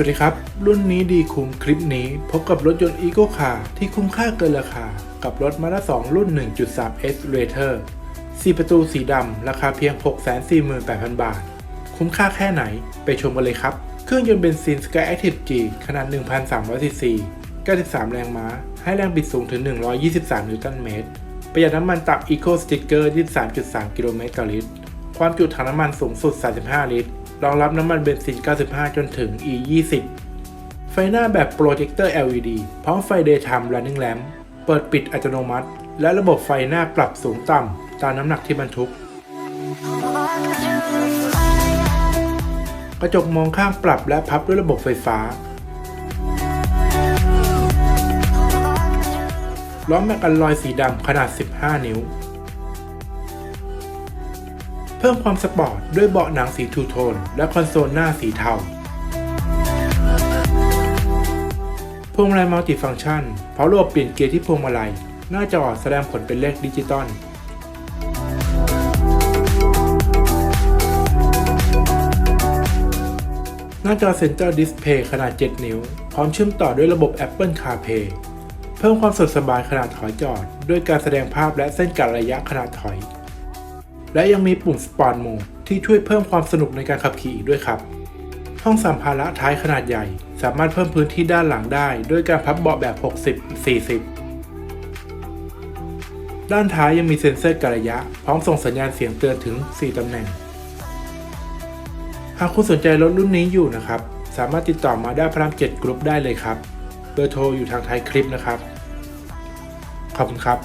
สวัสดีครับ รุ่นนี้ดีคุ้มคลิปนี้ พบกับรถยนต์ Eco Car ที่คุ้มค่าเกินราคา กับรถมาด้า2รุ่น 1.3 S Rater 4 ประตูสีดำ ราคาเพียง 648,000 บาท คุ้มค่าแค่ไหน ไปชมกันเลยครับ เครื่องยนต์เบนซิน Skyactiv G ขนาด 1,300ซีซี93 แรงม้า ให้แรงบิดสูงถึง 123 นิวตันเมตร ประหยัดน้ำมันตับ Eco Sticker 23.3 กิโลเมตรต่อลิตร ความจุถังน้ำมันสูงสุด 35 ลิตร รองรับน้ำมันเบนซิน 95 จนถึง E20 ไฟหน้าแบบโปรเจคเตอร์ LED พร้อมไฟ Daytime Running Lamp เปิดปิดอัตโนมัติ และระบบไฟหน้าปรับสูงต่ำตามน้ำหนักที่บรรทุก กระจกมองข้างปรับและพับด้วยระบบไฟฟ้า ล้อแมกกันลอยสีดำขนาด 15 นิ้ว เพิ่มความสปอร์ตด้วยเบาะหนังสีทูโทน และคอนโซลหน้าสีเทา พวงมาลัยมัลติฟังก์ชันพร้อมระบบเปลี่ยนเกียร์ที่พวงมาลัย หน้าจอแสดงผลเป็นเลขดิจิตอลหน้าจอเซ็นเตอร์ดิสเพย์ขนาด 7 นิ้ว พร้อมเชื่อมต่อด้วยระบบ Apple CarPlay เพิ่มความสะดวกสบายขนาดถอยจอด ด้วยการแสดงภาพและเส้นกะระยะขนาดถอย และยังมีปุ่ม Sport Mode ที่ช่วยเพิ่มความสนุกในการขับขี่อีกด้วยครับ ห้องสัมภาระท้ายขนาดใหญ่ สามารถเพิ่มพื้นที่ด้านหลังได้ด้วยการพับเบาะแบบ 60-40 ด้านท้ายยังมีเซ็นเซอร์กะระยะ พร้อมส่งสัญญาณเสียงเตือนถึง 4 ตำแหน่ง หากคุณสนใจรถรุ่นนี้อยู่นะครับ สามารถติดต่อมาได้พระราม7กรุ๊ปได้เลยครับ เบอร์โทรอยู่ทางท้ายคลิปนะครับ ขอบคุณครับ